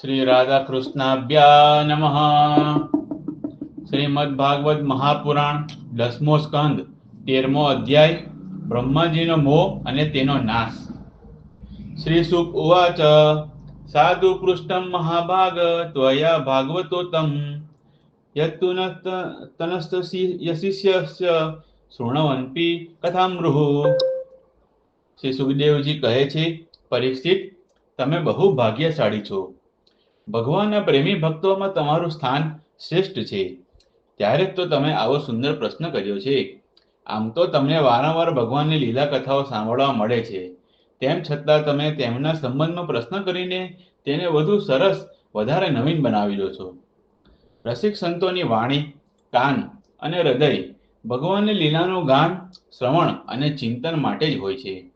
શ્રી રાધા કૃષ્ણાભ્યા નમઃ શ્રીમદ ભાગવત મહાપુરાણ દસમો સ્કંદ તેરમો અધ્યાય બ્રહ્માજીનો મોહ અને તેનો નાશ। શ્રી સુખ ઉવાચ, સાધુ પૃષ્ઠમ મહાભાગ, ત્વયા ભાગવતોતમ યત્તુ કથામૃહ શ્રી સુખદેવજી કહે છે, પરિસ્થિત, તમે બહુ ભાગ્યશાળી છો. ભગવાનના પ્રેમી ભક્તોમાં તમારું સ્થાન શ્રેષ્ઠ છે. ત્યારે જ તો તમે આવો સુંદર પ્રશ્ન કર્યો છે. આમ તો તમને વારંવાર ભગવાનની લીલા કથાઓ સાંભળવા મળે છે. તેમ છતાં તમે તેમના સંબંધમાં પ્રશ્ન કરીને તેને વધુ સરસ, વધારે નવીન બનાવી દો છો. રસિક સંતોની વાણી, કાન અને હૃદય ભગવાનની લીલાનું ગાન, શ્રવણ અને ચિંતન માટે જ હોય છે.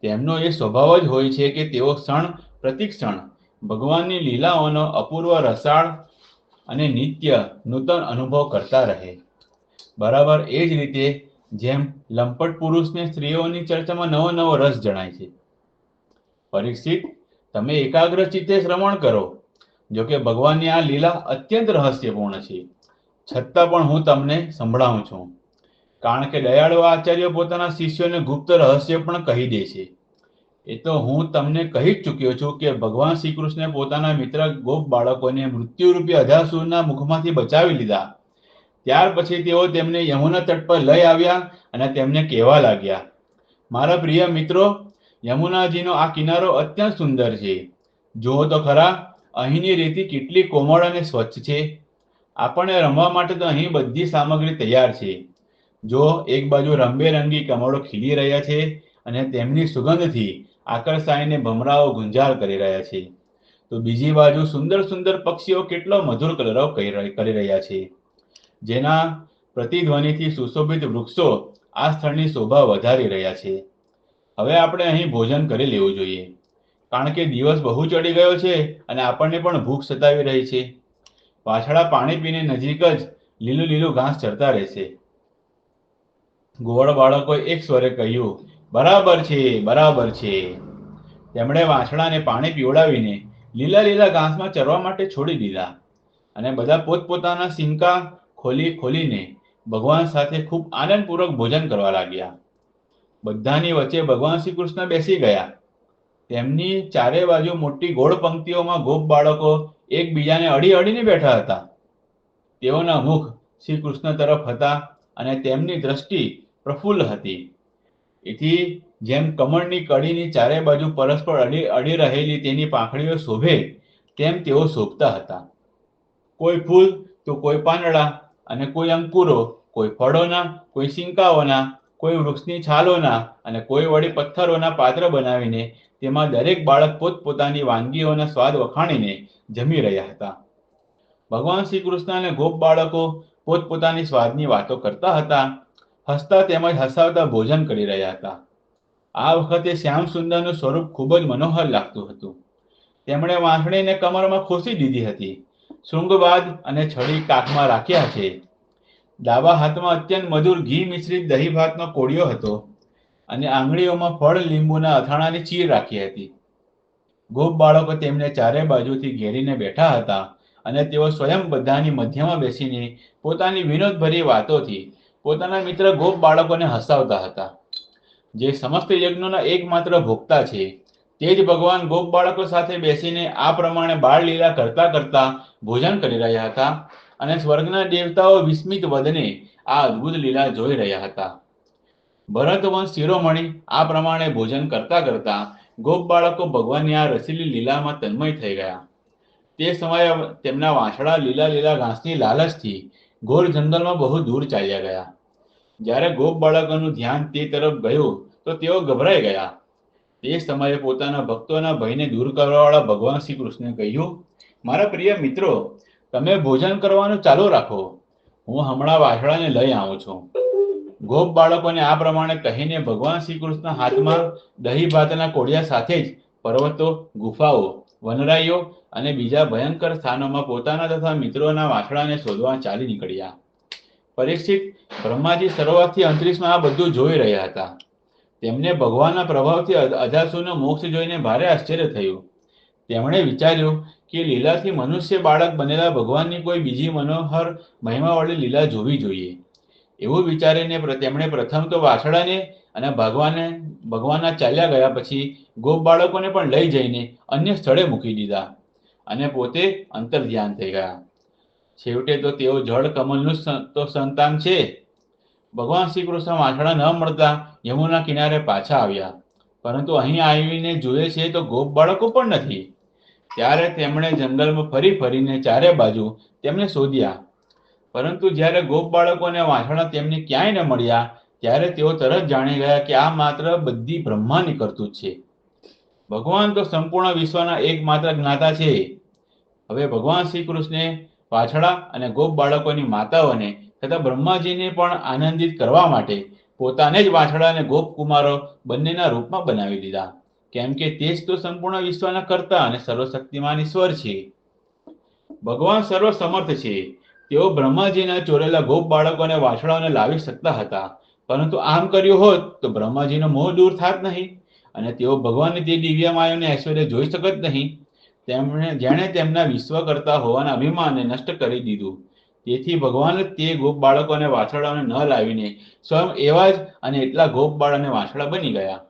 તેમનો એ સ્વભાવ જ હોય છે કે તેઓ ક્ષણ પ્રતિક્ષણ ભગવાનની લીલાઓનો અપૂર્વ રસાળ અને નિત્ય નૂતન અનુભવ કરતા રહે. બરાબર એ જ રીતે જેમ લંપટ પુરુષને સ્ત્રીઓની ચર્ચામાં નવો નવો રસ જણાય છે. પરીક્ષિત, તમે એકાગ્ર ચિત્તે શ્રવણ કરો જો કે ભગવાનની આ લીલા અત્યંત રહસ્યપૂર્ણ છે. છતાં પણ હું તમને સંભળાવું છું. કારણ કે દયાળુ આચાર્ય પોતાના શિષ્યોને ગુપ્ત રહસ્ય પણ કહી દે છે. એ તો હું તમને કહી જ ચૂક્યો છું કે ભગવાન શ્રી કૃષ્ણે પોતાના મિત્ર ગોપ બાળકોને મૃત્યુરૂપી અધાસુરના મુખમાંથી બચાવી લીધા. ત્યાર પછી તેઓ તેમને યમુના તટ પર લઈ આવ્યા અને તેમને કહેવા લાગ્યા, મારા પ્રિય મિત્રો, યમુનાજીનો આ કિનારો અત્યંત સુંદર છે. જુઓ તો ખરા, અહીંની રેતી કેટલી કોમળ અને સ્વચ્છ છે. આપણને રમવા માટે તો અહીં બધી સામગ્રી તૈયાર છે. જો એક બાજુ રંગબેરંગી કમળો ખીલી રહ્યા છે અને તેમની સુગંધથી આકર્ષાઈને ભમરાઓ ગુંજાર કરી રહ્યા છે. તો બીજી બાજુ સુંદર સુંદર પક્ષીઓ કેટલો મધુર કલરવ કરી રહ્યા છે. જેના પ્રતિધ્વનિથી સુશોભિત વૃક્ષો આ સ્થળની શોભા વધારી રહ્યા છે. હવે આપણે અહીં ભોજન કરી લેવું જોઈએ. કારણ કે દિવસ બહુ ચડી ગયો છે અને આપણને પણ ભૂખ સતાવી રહી છે. પાછળા પાણી પીને નજીક જ લીલું લીલું ઘાસ ચરતા રહેશે. ગોવાળ બાળકોએ એક સ્વરે કહ્યું બરાબર છે બરાબર છે. તેમણે વાછડાને પાણી પીવડાવીને લીલા લીલા ઘાસમાં ચરવા માટે છોડી દીધા અને બધા પોતપોતાના સિંકા ખોલી ખોલીને ભગવાન સાથે ખૂબ આનંદપૂર્વક ભોજન કરવા લાગ્યા. બધાની વચ્ચે ભગવાન શ્રી કૃષ્ણ બેસી ગયા. તેમની ચારે બાજુ મોટી ગોળ પંક્તિઓમાં ગોપ બાળકો એકબીજાને અડી અડીને બેઠા હતા. તેઓના મુખ શ્રી કૃષ્ણ તરફ હતા અને તેમની દ્રષ્ટિ પ્રફુલ્લ હતી. એથી જેમ કમળની કડીની ચારે બાજુ પરસ્પર અડી અડી રહેલી તેની પાંખડીઓ શોભે, તેમ તેઓ શોભતા હતા. કોઈ ફૂલ તો કોઈ પાંદડા અને કોઈ અંકુરો, કોઈ ફળોના, કોઈ સિંકાઓના કોઈ વૃક્ષની છાલોના અને કોઈ વળી પથ્થરોના પાત્ર બનાવીને તેમાં દરેક બાળક પોતપોતાની વાનગીઓના સ્વાદ વખાણીને જમી રહ્યા હતા. ભગવાન શ્રી કૃષ્ણ અને ગોપ બાળકો પોતપોતાની સ્વાદની વાતો કરતા હતા હસતા તેમજ હસાવતા ભોજન કરી રહ્યા હતા. આ વખતે શ્યામ સુંદરનું સ્વરૂપ ખૂબ જ મનોહર લાગતું હતું. તેમણે વાંસળીને કમરમાં ખોસી દીધી હતી. શૃંગબાદ અને છડી કાખમાં રાખ્યા છે. ડાબા હાથમાં અત્યંત મધુર ઘી મિશ્રિત દહીં ભાતનો કોળિયો હતો અને આંગળીઓમાં ફળ, લીંબુના અથાણાની ચીર રાખી હતી. ગોપ બાળકો તેમને ચારે બાજુથી ઘેરીને બેઠા હતા અને તેઓ સ્વયં બધાની મધ્યમાં બેસીને પોતાની વિનોદભરી વાતોથી પોતાના મિત્ર ગોપ બાળકોને હસાવતા હતા. જે સમસ્ત યજ્ઞોના એકમાત્ર ભોગતા છે, તે જ ભગવાન ગોપ બાળકો સાથે બેસીને આ પ્રમાણે બાળ લીલા કરતા કરતા ભોજન કરી રહ્યા હતા અને સ્વર્ગના દેવતાઓ વિસ્મિત વદને આ અદ્ભુત લીલા જોઈ રહ્યા હતા. ભરતવંશ શિરોમણી આ પ્રમાણે ભોજન કરતા કરતા ગોપ બાળકો ભગવાનની આ રસીલી લીલામાં તન્મય થઈ ગયા. તે સમયે તેમના વાંસળા લીલા લીલા ઘાસની લાલચથી ઘોર જંગલમાં બહુ દૂર ચાલ્યા ગયા. જ્યારે ગોપ બાળકોનું ધ્યાન તે તરફ ગયું, તો તેઓ ગભરાઈ ગયા. તે સમયે પોતાના ભક્તોના ભયને દૂર કરવાવાળા ભગવાન શ્રી કૃષ્ણે કહ્યું, મારા પ્રિય મિત્રો, તમે ભોજન કરવાનું ચાલુ રાખો. હું હમણાં વાછડાને લઈ આવું છું. ગોપ બાળકોને આ પ્રમાણે કહીને ભગવાન શ્રી કૃષ્ણ હાથમાં દહીં ભાતના કોડિયા સાથે જ પર્વતો ગુફાઓ વનરાઈઓ અને બીજા ભયંકર સ્થાનોમાં પોતાના તથા મિત્રોના વાછડાને શોધવા ચાલી નીકળ્યા. પરીક્ષિત બ્રહ્માજી શરૂઆતથી અંતરિક્ષમાં આ બધું જોઈ રહ્યા હતા. તેમને ભગવાનના પ્રભાવથી અજાસુનો મોક્ષ જોઈને ભારે આશ્ચર્ય થયું. તેમણે વિચાર્યું કે લીલાથી મનુષ્ય બાળક બનેલા ભગવાનની કોઈ બીજી મનોહર, મહિમાવાળી લીલા જોવી જોઈએ. એવું વિચારીને તેમણે પ્રથમ તો વાછડાને અને ભગવાને, ભગવાનના ચાલ્યા ગયા પછી ગોપ બાળકોને પણ લઈ જઈને અન્ય સ્થળે મૂકી દીધા અને પોતે અંતર ધ્યાન થઈ ગયા. છેવટે તો તેઓ જળ કમલનું તો સંતાન છે. ભગવાન શ્રી કૃષ્ણ વાછડા ન મળતા યમુના કિનારે પાછા આવ્યા. પરંતુ અહીં આવીને જોઈએ છે તો ગોપ બાળકો પણ નથી. ત્યારે તેમણે જંગલમાં ફરી ફરીને ચારે બાજુ તેમને શોધ્યા. પરંતુ જ્યારે ગોપ બાળકો અને વાછડા તેમને ક્યાંય ન મળ્યા ત્યારે તેઓ તરત જાણી ગયા કે આ માત્ર બધી બ્રહ્માની કરતૂત છે. ભગવાન તો સંપૂર્ણ વિશ્વના એકમાત્ર જ્ઞાતા છે. હવે ભગવાન શ્રી કૃષ્ણે વાછડા અને ગોપ બાળકોની માતાઓને તથા બ્રહ્માજીને પણ આનંદિત કરવા માટે પોતાને જ વાછડા અને ગોપ કુમારો બંનેના રૂપમાં બનાવી દીધા. કેમ કે તે જ તો સંપૂર્ણ વિશ્વના કરતા અને સર્વશક્તિમાન ઈશ્વર છે. ભગવાન સર્વ સમર્થ છે. તેઓ બ્રહ્માજીના ચોરેલા ગોપ બાળકોને વાછડાઓને લાવી શકતા હતા. પરંતુ આમ કર્યું હોત તો બ્રહ્માજીનો મોહ દૂર થાત નહીં અને તેઓ ભગવાનની તે દિવ્ય માયાને ઐશ્વર્ય જોઈ શકત નહીં. તેમણે, જેણે તેમના વિશ્વ કરતા હોવાના અભિમાનને નષ્ટ કરી દીધું. તેથી ભગવાન તે ગોપ બાળકોને વાછરડાઓને ન લાવીને સ્વયં એવા જ અને એટલા ગોપ બાળ અને વાછરડા બની ગયા.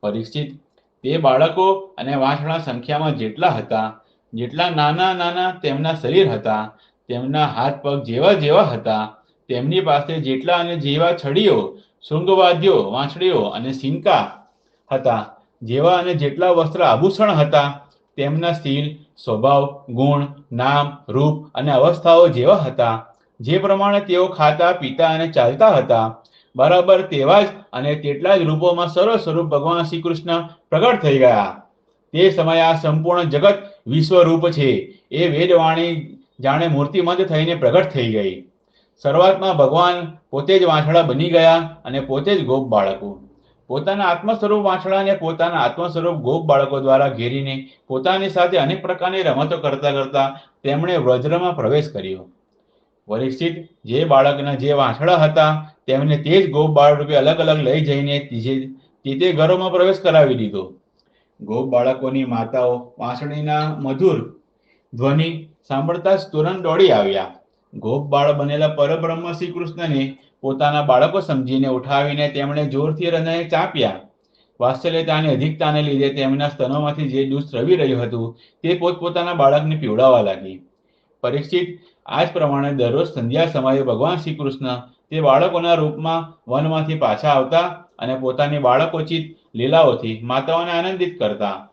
પરીક્ષિત, તે બાળકો અને વાછરડા સંખ્યામાં જેટલા હતા, જેટલા નાના નાના તેમના શરીર હતા, તેમના હાથ પગ જેવા જેવા હતા તેમની પાસે જેટલા અને જેવા છડીઓ, શૃંગવાદ્યો વાંસળીઓ અને સિંકા હતા, જેવા અને જેટલા વસ્ત્ર આભૂષણ હતા, તેમના શીલ સ્વભાવ, ગુણ, નામ, રૂપ અને અવસ્થાઓ જેવા હતા. જે પ્રમાણે તેઓ ખાતા, પીતા અને ચાલતા હતા, બરાબર તેવા જ અને તેટલા જ રૂપોમાં સર્વ સ્વરૂપ ભગવાન શ્રી કૃષ્ણ પ્રગટ થઈ ગયા. તે સમયે આ સંપૂર્ણ જગત વિશ્વરૂપ છે. એ વેદવાણી જાણે મૂર્તિમંત થઈને પ્રગટ થઈ ગઈ. શરૂઆતમાં ભગવાન પોતે જ વાંછડા બની ગયા અને પોતે જ ગોપ બાળકો. પોતાના આત્મ સ્વરૂપ વાંછડાને પોતાના આત્મ સ્વરૂપ ગોપ બાળકો દ્વારા ઘેરીને પોતાની સાથે અનેક પ્રકારની રમતો કરતા કરતા તેમણે વજ્રમાં પ્રવેશ કર્યો. પરીક્ષિત જે બાળકના જે વાંછડા હતા તેમને તે જ ગોપ બાળ રૂપે અલગ અલગ લઈ જઈને તે તે ઘરોમાં પ્રવેશ કરાવી દીધો. ગોપ બાળકોની માતાઓ વાંસળીના મધુર ધ્વનિ સાંભળતા જ તુરંત દોડી આવ્યા. ગોપ બાળ બનેલા પરબ્રહ્મ શ્રી કૃષ્ણને પોતાના બાળકો સમજીને ઉઠાવીને તેમણે જોરથી હૃદયને ચાપ્યા. વાત્સલ્યતાની, અધિકતાને લીધે તેમના સ્તનોમાંથી જે દૂધ સ્રવી રહ્યું હતું, તે પોતપોતાના બાળકને પીવડાવવા લાગી. પરીક્ષિત આ જ પ્રમાણે દરરોજ સંધ્યા સમયે ભગવાન શ્રી કૃષ્ણ તે બાળકોના રૂપમાં વનમાંથી પાછા આવતા અને પોતાની બાળકોચિત લીલાઓથી માતાઓને આનંદિત કરતા.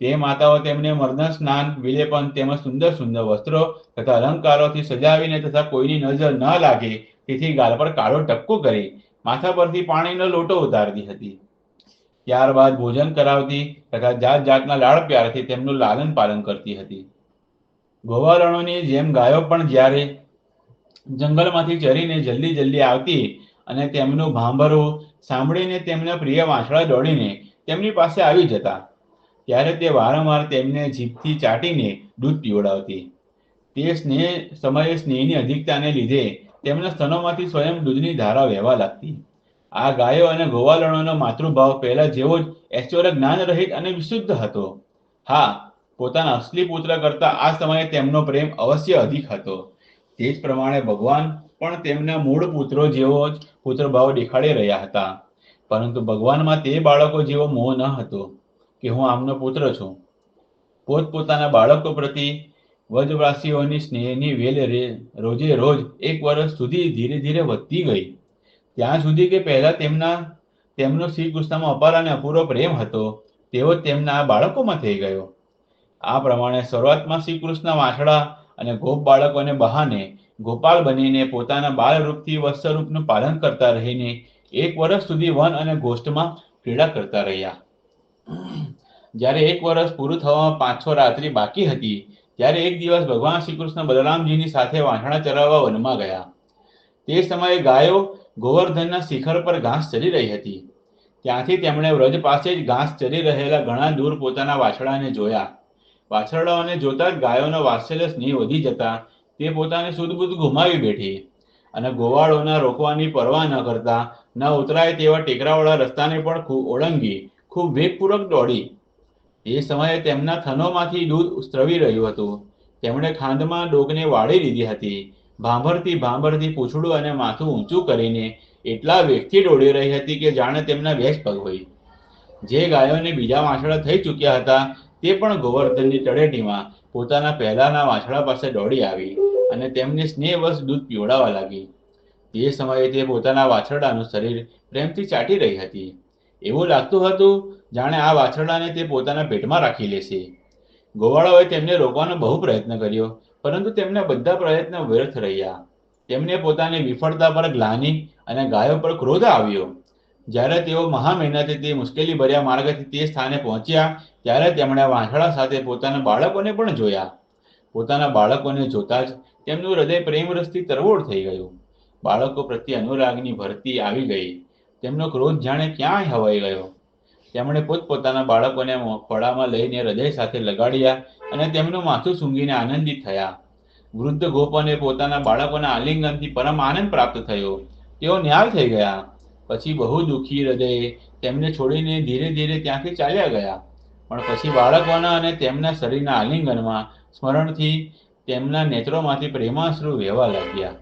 તે માતાઓ તેમને મર્દન સ્નાન, વિલેપન તેમજ સુંદર સુંદર વસ્ત્રો તથા અલંકારોથી સજાવીને તથા કોઈની નજર ન લાગે તેથી ગાલ પર કાળો ટપકો કરી માથા પરથી પાણીનો લોટો ઉતારતી હતી. ત્યારબાદ ભોજન કરાવતી તથા જાત જાતના લાડ પ્યારથી તેમનું લાલન પાલન કરતી હતી. ગોવારણોની જેમ ગાયો પણ જ્યારે જંગલમાંથી ચરીને જલ્દી જલ્દી આવતી અને તેમનું ભાંભરું સાંભળીને તેમના પ્રિય વાંસળા દોડીને તેમની પાસે આવી જતા ત્યારે તે વારંવાર તેમને જીભથી ચાટીને દૂધ પીવડાવતી. તે સ્નેહ, સમયે સ્નેહની અધિકતાને લીધે તેમના સ્તનોમાંથી સ્વયં દૂધની ધારા વહેવા લાગતી. આ ગાયો અને ગોવાલણોનો માતૃભાવ પહેલા જેવો જ ઐશ્વર્ય જ્ઞાન રહિત અને વિશુદ્ધ હતો. હા, પોતાના અસલી પુત્ર કરતા આ સમયે તેમનો પ્રેમ અવશ્ય અધિક હતો. તે જ પ્રમાણે ભગવાન પણ તેમના મૂળ પુત્રો જેવો જ પુત્રભાવ દેખાડી રહ્યા હતા. પરંતુ ભગવાનમાં તે બાળકો જેવો મોહ ન હતો. કે હું આમનો પુત્ર છું. પોતપોતાના બાળકો પ્રતિ વજવાસીઓની સ્નેહની વેલ રે- રોજે રોજ એક વર્ષ સુધી ધીરે ધીરે વધતી ગઈ. ત્યાં સુધી કે પહેલા તેમના, તેમનો શ્રી કૃષ્ણમાં અપાર અને અપૂરો પ્રેમ હતો, તેવો તેમના બાળકોમાં થઈ ગયો. આ પ્રમાણે શરૂઆતમાં શ્રી કૃષ્ણ વાછડા અને ગોપ બાળકોને બહાને ગોપાલ બનીને પોતાના બાળ રૂપથી વત્સરૂપનું પાલન કરતા રહીને એક વર્ષ સુધી વન અને ગોષ્ઠમાં ક્રીડા કરતા રહ્યા. જ્યારે એક વર્ષ પૂરું થવામાં પાંચ છ રાત્રિ બાકી હતી, ત્યારે એક દિવસ ભગવાન શ્રી બલરામજીની સાથે વાંસણા ચરાવવા વનમાં ગયા. તે સમયે ગાયો ગોવર્ધનના શિખર પર ઘાસ ચરી રહી હતી. ત્યાંથી તેમણે વ્રજ પાસે જ ઘાસ ચરી રહેલા ઘણા દૂર પોતાના વાછડાને જોયા. વાછરડાઓને જોતા જ ગાયોનો વાત્સલ્ય સ્નેહ વધી જતા તે પોતાને સુદબુદ ગુમાવી બેઠી અને ગોવાળોના રોકવાની પરવા ન કરતા ન ઉતરાય તેવા ટેકરાવાળા રસ્તાને પણ ખૂબ ઓળંગી ખૂબ વેગપૂર્વક દોડી. એ સમયે તેમના થનોમાંથી દૂધ સ્ત્રવી રહ્યું હતું. તેમણે ખાંડમાં ડોકને વાળી લીધી હતી. ભાંભરથી ભાંભરથી પૂછડું અને માથું ઊંચું કરીને એટલા વેગથી દોડી રહી હતી કે જાણે તેમના બે પગ હોય. જે ગાયોને બીજા વાછડા થઈ ચૂક્યા હતા, તે પણ ગોવર્ધનની તળેટીમાં પોતાના પહેલાના વાછડા પાસે દોડી આવી અને તેમને સ્નેહવશ દૂધ પીવડાવવા લાગી. તે સમયે તે પોતાના વાછરડાનું શરીર પ્રેમથી ચાટી રહી હતી. એવું લાગતું હતું જાણે આ વાછરડાને તે પોતાના પેટમાં રાખી લેશે. ગોવાળાઓએ તેમને રોકવાનો બહુ પ્રયત્ન કર્યો, પરંતુ તેમના બધા પ્રયત્નો વ્યર્થ રહ્યા. તેમને પોતાની વિફળતા પર ગ્લાની અને ગાયો પર ક્રોધ આવ્યો. જ્યારે તેઓ મહા મહેનતે તે મુશ્કેલી ભર્યા માર્ગથી તે સ્થાને પહોંચ્યા, ત્યારે તેમણે વાંસળા સાથે પોતાના બાળકોને પણ જોયા. પોતાના બાળકોને જોતા જ તેમનું હૃદય પ્રેમરસથી તરવોળ થઈ ગયું. બાળકો પ્રત્યે અનુરાગની ભરતી આવી ગઈ. તેમનો ક્રોધ જાણે ક્યાંય હવાઈ ગયો. તેમણે પોતપોતાના બાળકોને ખોળામાં લઈને હૃદય સાથે લગાડ્યા અને તેમનું માથું સૂંઘીને આનંદિત થયા. વૃદ્ધ ગોપને પોતાના બાળકોના આલિંગનથી પરમ આનંદ પ્રાપ્ત થયો. તેઓ ન્યાલ થઈ ગયા. પછી બહુ દુઃખી હૃદયે તેમને છોડીને ધીરે ધીરે ત્યાંથી ચાલ્યા ગયા. પણ પછી બાળકોના અને તેમના શરીરના આલિંગનમાં સ્મરણથી તેમના નેત્રોમાંથી પ્રેમાશ્રુ વહેવા લાગ્યા.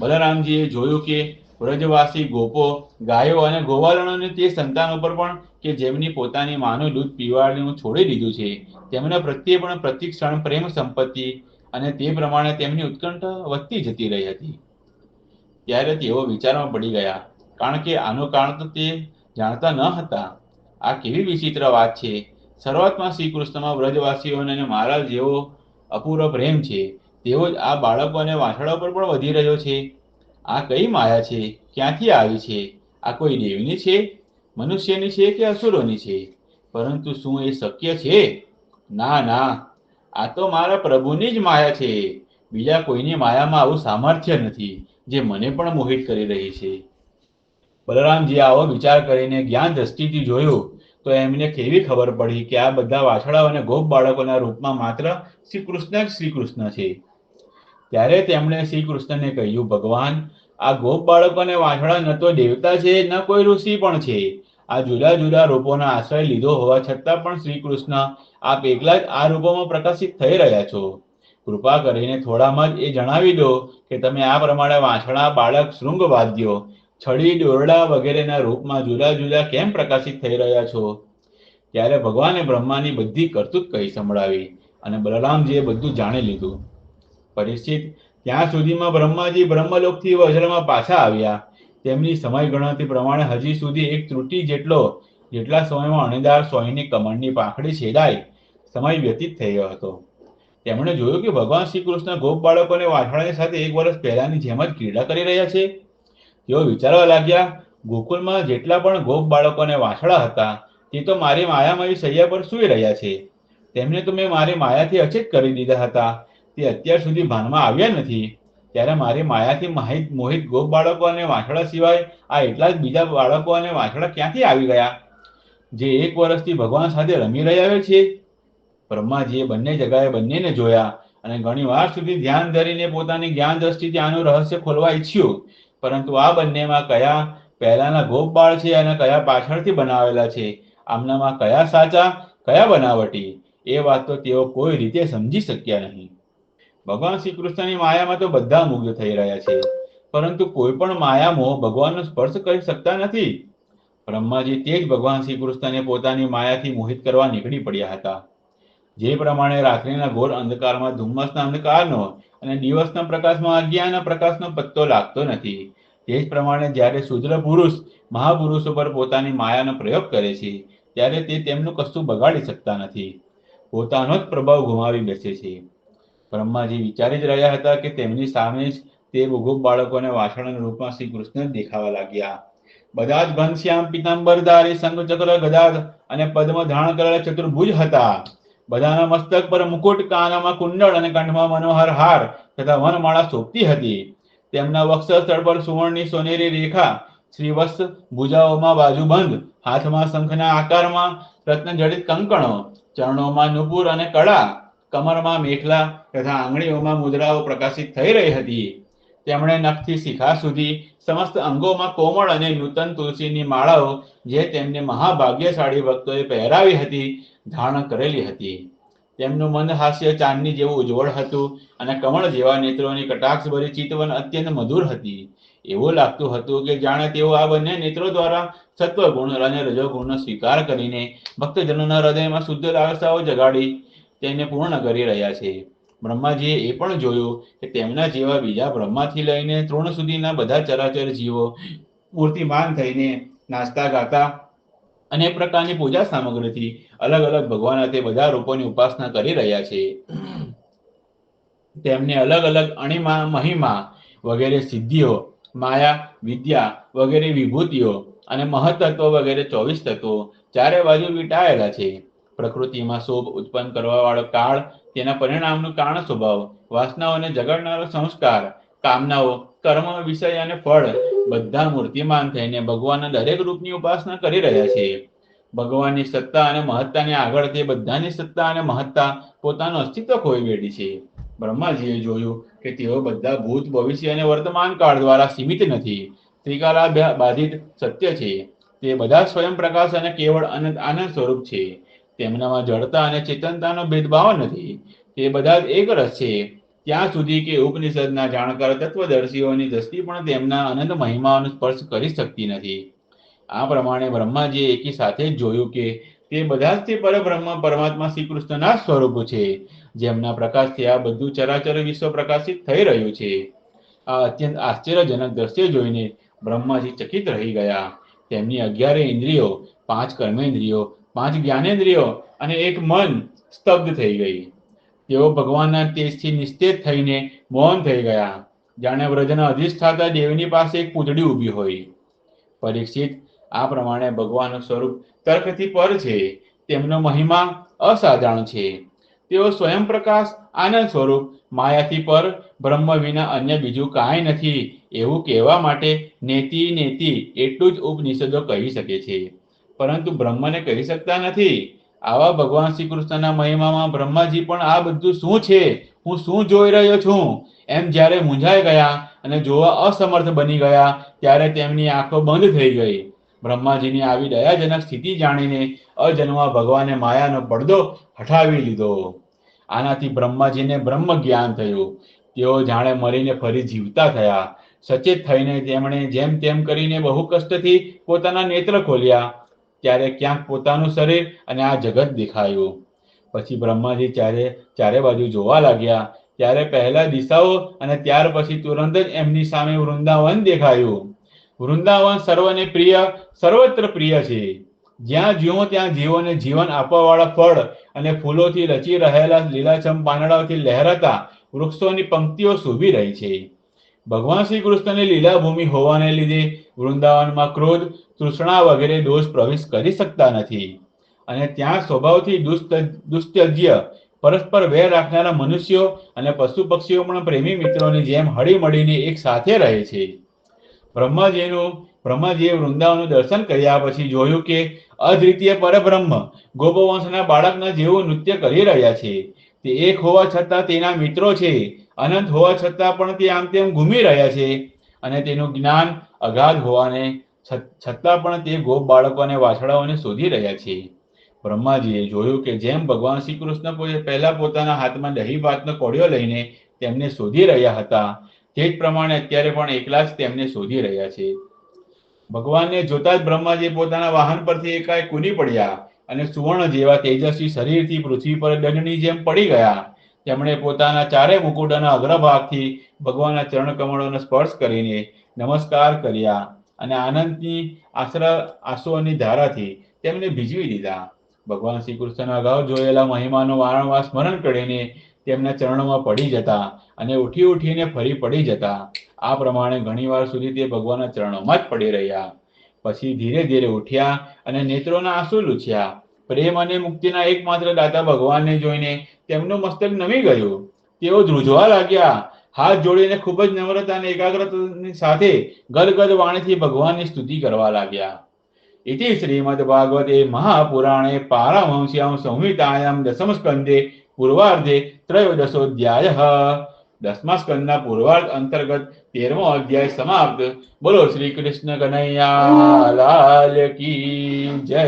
બલરામજીએ જોયું કે વ્રજવાસી ગોપો ગાયો અને ગોવાલણોની તે સંતાનો પર પણ કે જેમની પોતાની માનું દૂધ હું છોડી દીધું છે, તેમના પ્રત્યે પણ પ્રતિક્ષણ પ્રેમ સંપત્તિ અને તે પ્રમાણે તેમની ઉત્કંઠા વધતી જતી રહી હતી. ત્યારે તેઓ વિચારમાં પડી ગયા, કારણ કે આનું કારણ તો તે જાણતા ન હતા. આ કેવી વિચિત્ર વાત છે. શરૂઆતમાં શ્રી કૃષ્ણમાં વ્રજવાસીઓને અને મારા જેવો અપૂર્વ પ્રેમ છે. તેવો જ આ બાળકો અને વાછડા પર પણ વધી રહ્યો છે. આ કઈ માયા છે? ક્યાંથી આવી છે? આ કોઈ દેવની છે? મનુષ્યની છે કે અસુરોની છે? પરંતુ શું એ શક્ય છે? ના ના. આ તો મારા પ્રભુની જ માયા છે. બીજા કોઈની માયામાં આવું સામર્થ્ય નથી, જે મને પણ મોહિત કરી રહી છે. બલરામજી આવો વિચાર કરીને જ્ઞાન દ્રષ્ટિથી જોયું, તો એમને કેવી ખબર પડી કે આ બધા વાછડાઓ અને ગોપ બાળકોના રૂપમાં માત્ર શ્રી કૃષ્ણ જ શ્રી કૃષ્ણ છે? ત્યારે તેમણે શ્રી કૃષ્ણને કહ્યું, ભગવાન આ ગોપ બાળક અને વાછડા ન તો દેવતા છે, ન કોઈ ઋષિ પણ છે. આ જુદા જુદા રૂપોના આશ્રય લીધો હોવા છતાં પણ શ્રી કૃષ્ણ આપ એકલા જ આ રૂપોમાં પ્રકાશિત થઈ રહ્યા છો. કૃપા કરીને થોડામાં જ એ જણાવી દો કે તમે આ પ્રમાણે વાંસળા બાળક શૃંગ વાદ્યો છડી દોરડા વગેરેના રૂપમાં જુદા જુદા કેમ પ્રકાશિત થઈ રહ્યા છો? ત્યારે ભગવાને બ્રહ્માની બધી કરતૂત કહી સંભળાવી અને બલરામજીએ બધું જાણી લીધું. પરીક્ષિત ત્યાં સુધીમાં બ્રહ્માજી બ્રહ્મલોકથી વજ્રમાં પાછા આવ્યા. તેમની સમય ગણતરી પ્રમાણે હજી સુધી એક ત્રુટિ જેટલો, જેટલા સમયમાં અણીદાર સોયની કમળની પાંખડી છેદાઈ સમય વ્યતીત થઈ ગયો હતો. તેમણે જોયું કે ભગવાન શ્રી કૃષ્ણ ગોપ બાળકોને વાછડાની સાથે એક વર્ષ પહેલાની જેમ જ ક્રીડા કરી રહ્યા છે. તેઓ વિચારવા લાગ્યા, ગોકુલમાં જેટલા પણ ગોપ બાળકોને વાછળા હતા, તે તો મારી માયામય સૈયા પર સૂઈ રહ્યા છે. તેમને તો મેં મારી માયાથી અચેત કરી દીધા હતા. તે અત્યાર સુધી ભાનમાં આવ્યા નથી. ત્યારે મારી માયાથી માહિત, મોહિત ગોપ બાળકો અને વાછડા સિવાય આ એટલા જ બીજા બાળકો અને વાછડા ક્યાંથી આવી ગયા? જે એક વર્ષથી ભગવાન સાથે રમી રહ્યા છે? બ્રહ્માજીએ બંને જગાએ બંનેને જોયા અને ઘણી વાર સુધી ધ્યાન ધરીને પોતાની જ્ઞાન દ્રષ્ટિથી આનું રહસ્ય ખોલવા ઈચ્છ્યું. પરંતુ આ બંનેમાં કયા પહેલાના ગોપ બાળ છે અને કયા પાછળથી બનાવેલા છે? આમનામાં કયા સાચા, કયા બનાવટી? એ વાત તો તેઓ કોઈ રીતે સમજી શક્યા નહીં. ભગવાન શ્રી કૃષ્ણની માયામાં તો બધા મુગ્ધ થઈ રહ્યા છે. પરંતુ કોઈ પણ માયામાં ભગવાનનો સ્પર્શ કરી શકતા નથી. બ્રહ્માજી તે જ ભગવાન શ્રી કૃષ્ણને પોતાની માયાથી મોહિત કરવા નીકળી પડ્યા હતા. જે પ્રમાણે રાત્રિના ઘોર અંધકારમાં ધુમ્મસના અંધકારનો અને દિવસના પ્રકાશમાં અજ્ઞાના પ્રકાશનો પત્તો લાગતો નથી. તે જ પ્રમાણે જ્યારે શુદ્ર પુરુષ મહાપુરુષો પર પોતાની માયાનો પ્રયોગ કરે છે, ત્યારે તે તેમનું કશું બગાડી શકતા નથી. પોતાનો જ પ્રભાવ ગુમાવી બેસે છે. બ્રહ્માજી વિચારી જ રહ્યા હતા કે તેમની સામે જ તે ભૂગોપ બાળકોને વાસણના રૂપમાં શ્રી કૃષ્ણ દેખાવા લાગ્યા. બધા જ ઘનશ્યામ પિતાંબરધારી શંખચક્ર ગદાદ અને પદ્મ ધારણ કરેલા ચતુર્ભુજ હતા. બધાના મસ્તક પર મુકુટ, કાનામાં કુંડળ અને કંઠમાં મનોહર હાર તથા વનમાળા શોભતી હતી. તેમના વક્ષસ્થળ પર સુવર્ણની સોનેરી રેખા શ્રીવસ્ત ભુજાઓમાં બાજુબંધ, હાથમાં શંખના આકારમાં રત્નજડિત કંકણો, ચરણોમાં નુપુર અને કળા કમરમાં મેખલા તથા આંગળીઓમાં મુદ્રાઓ પ્રકાશિત થઈ રહી હતી. તેમણે નખથી શિખા સુધી સમસ્ત અંગોમાં કોમળ અને નૂતન તુલસીની માળાઓ જે તેમને મહાભાગ્યશાળી ભક્તોએ પહેરાવી હતી, ધારણ કરેલી હતી. તેમનું મંદ હાસ્ય ચાંદની જેવું ઉજ્જવળ હતું અને કમળ જેવા નેત્રોની કટાક્ષભરી ચિતવન અત્યંત મધુર હતી. એવું લાગતું હતું કે જાણે તેઓ આ બંને નેત્રો દ્વારા સત્વગુણ અને રજોગુણનો સ્વીકાર કરીને ભક્તજનોના હૃદયમાં શુદ્ધ લાલસાઓ જગાડી તેને પૂર્ણ કરી રહ્યા છે. બ્રહ્માજીએ એ પણ જોયું કે તેમના જેવા બીજા બ્રહ્માથી લઈને તૃણ સુધીના બધા ચરાચર જીવો મૂર્તિમાન થઈને નાસ્તા ગાતા અનેક પ્રકારની પૂજા સામગ્રીથી અલગ અલગ ભગવાન તે બધા રૂપોની ઉપાસના કરી રહ્યા છે. તેમને અલગ અલગ અણિમા, મહિમા વગેરે સિદ્ધિઓ, માયા, વિદ્યા વગેરે વિભૂતિઓ અને મહત્તત્વ વગેરે ચોવીસ તત્વો ચારે બાજુ વીંટાયેલા છે. પ્રકૃતિમાં શોભ ઉત્પન્ન કરવા વાળો કાળ, તેના પરિણામનું કારણ સ્વભાવ, વાસનાઓને જગાડનારો સંસ્કાર, કામનાઓ, કર્મ વિષય અને ફળ, બધા મૂર્તિમાન થઈને ભગવાનના દરેક રૂપની ઉપાસના કરી રહ્યા છે. ભગવાનની સત્તા અને મહત્તાની આગળ તે બધાની સત્તા અને મહત્તા પોતાનું અસ્તિત્વ ખોઈ બેઠી છે. બ્રહ્માજીએ જોયું કે તેઓ બધા ભૂત, ભવિષ્ય અને વર્તમાન કાળ દ્વારા સીમિત નથી. ત્રિકાલા બાધિત સત્ય છે. તે બધા સ્વયં પ્રકાશ અને કેવળ અનંત આનંદ સ્વરૂપ છે. તેમનામાં જડતા અને ચેતનતાનો ભેદભાવ નથી. તે બધા જ એક રસ છે. ત્યાં સુધી કે ઉપનિષદના જાણકાર તત્વદર્શીઓની દ્રષ્ટિ પણ તેમના અનંત મહિમાનો સ્પર્શ કરી શકતી નથી. આ પ્રમાણે બ્રહ્માજીએ એકી સાથે જ જોયું કે તે બધા જ તે પરબ્રહ્મ પરમાત્મા શ્રી કૃષ્ણના સ્વરૂપ છે. જેમના પ્રકાશથી આ બધું ચરાચર વિશ્વ પ્રકાશિત થઈ રહ્યું છે. આ અત્યંત આશ્ચર્યજનક દ્રશ્ય જોઈને બ્રહ્માજી ચકિત રહી ગયા. તેમની અગિયારે ઇન્દ્રિયો, પાંચ કર્મેન્દ્રિયો પાંચ જ્ઞાનેન્દ્રિયો અને એક મન સ્તબ્ધ થઈ ગઈ. તેઓ ભગવાનના તેજથી નિસ્તેજ થઈને મૌન થઈ ગયા. જાણે વ્રજના અધિષ્ઠાતા દેવની પાસે એક પૂતળી ઊભી હોય. પરીક્ષિત, આ પ્રમાણે ભગવાનનું સ્વરૂપ તર્કથી પર છે. તેમનો મહિમા અસાધારણ છે. તેઓ સ્વયં પ્રકાશ, આનંદ સ્વરૂપ, માયાથી પર, બ્રહ્મ વિના અન્ય બીજું કાંઈ નથી. એવું કહેવા માટે નેતિ નેતિ એટલું જ ઉપનિષદો કહી શકે છે. પરંતુ બ્રહ્મને કહી શકતા નથી, આવા ભગવાન શ્રી કૃષ્ણના મહિમામાં બ્રહ્માજી પણ આ બધું શું છે? હું શું જોઈ રહ્યો છું? એમ જ્યારે મૂંઝાઈ ગયા અને જોવા અસમર્થ બની ગયા, ત્યારે તેમની આંખો બંધ થઈ ગઈ. બ્રહ્માજીની આવી દયાજનક સ્થિતિ જાણીને અજન્મા ભગવાને માયાનો પડદો હટાવી લીધો. આનાથી બ્રહ્માજીને બ્રહ્મ જ્ઞાન થયું. તેઓ જાણે મરીને ફરી જીવતા થયા. સચેત થઈને તેમણે જેમ તેમ કરીને બહુ કષ્ટથી પોતાના નેત્ર ખોલ્યા. ત્યારે ક્યાંક પોતાનું શરીર અને આ જગત દેખાયું. પછી બ્રહ્માજી ચારે ચારે બાજુ જોવા લાગ્યા. ત્યારે પહેલા દિશાઓ અને ત્યાર પછી તુરંત જ એમની સામે વૃંદાવન દેખાયું. વૃંદાવન સર્વને પ્રિય, સર્વત્ર પ્રિય છે. જ્યાં જીવો ત્યાં જીવોને જીવન આપવાવાળા ફળ અને ફૂલોથી રચી રહેલા લીલાછમ પાંદડાઓથી લહેરાતા વૃક્ષોની પંક્તિઓ શોભી રહી છે. ભગવાન શ્રી કૃષ્ણની લીલા ભૂમિ હોવાને લીધે વૃંદાવનમાં ક્રોધ, તૃષ્ણા વગેરે દોષ પ્રવેશ કરી શકતા નથી. અને ત્યાં સ્વભાવથી દુસ્ત દુસ્ત્યજ્ય પરસ્પર વેર રાખનારા મનુષ્યો અને પશુ પક્ષીઓ પણ પ્રેમી મિત્રોની જેમ હળી મળીને એક સાથે રહે છે. બ્રહ્માજીનું, બ્રહ્માજીએ વૃંદાવનનું દર્શન કર્યા પછી જોયું કે અદ્વિતીય પરબ્રહ્મ ગોપવંશના બાળકના જેવું નૃત્ય કરી રહ્યા છે. તે એક હોવા છતાં તેના મિત્રો છે. અનંત હોવા છતાં પણ તે આમ તેમ ઘૂમી રહ્યા છે અને તેનું જ્ઞાન અગાધ હોવાને છતાં પણ તે ગોપ બાળકો અને વાછડાઓને શોધી રહ્યા છે. બ્રહ્માજીએ જોયું કે જેમ ભગવાન શ્રી કૃષ્ણ પહેલા પોતાના હાથમાં દહીં ભાતનો કોળિયો લઈને તેમને શોધી રહ્યા હતા, તે જ પ્રમાણે અત્યારે પણ એકલા જ તેમને શોધી રહ્યા છે. ભગવાનને જોતા જ બ્રહ્માજી પોતાના વાહન પરથી એકાએક કૂદી પડ્યા અને સુવર્ણ જેવા તેજસ્વી શરીરથી પૃથ્વી પર દંડની જેમ પડી ગયા. તેમણે પોતાના ચારે મુકુટના અગ્રભાગથી ભગવાનના ચરણ કમળોનો સ્પર્શ કરીને નમસ્કાર કર્યા અને આનંદની આશ્ર આંસુઓની ધારાથી તેમને ભીજવી દીધા. ભગવાન શ્રી કૃષ્ણના અગાઉ જોયેલા મહિમાનું વારંવાર સ્મરણ કરીને તેમના ચરણોમાં પડી જતા અને ઉઠી ઉઠીને ફરી પડી જતા. આ પ્રમાણે ઘણીવાર સુધી તે ભગવાનના ચરણોમાં જ પડી રહ્યા. પછી ધીરે ધીરે ઉઠ્યા અને નેત્રોના આંસુ લૂછ્યા. પ્રેમ અને મુક્તિના એકમાત્ર દાતા ભગવાનને જોઈને તેમનું મસ્તક નમી ગયું. તેઓ ધ્રુજવા લાગ્યા. હાથ જોડીને ખૂબ જ નમ્રતા અને એકાગ્રતાની સાથે ગદગદ વાણીથી ભગવાનની સ્તુતિ કરવા લાગ્યા. ઇતિ શ્રીમદ ભાગવતે મહાપુરાણે પારમહંસ્યામ સંહિતાયામ દસમ સ્કંદે પૂર્વાર્ધે ત્રયોદશોધ્યાય. દસમા સ્કંદના પૂર્વાર્ધ અંતર્ગત તેરમો અધ્યાય સમાપ્ત. બોલો શ્રી કૃષ્ણ કનૈયા, લાલ કી જય.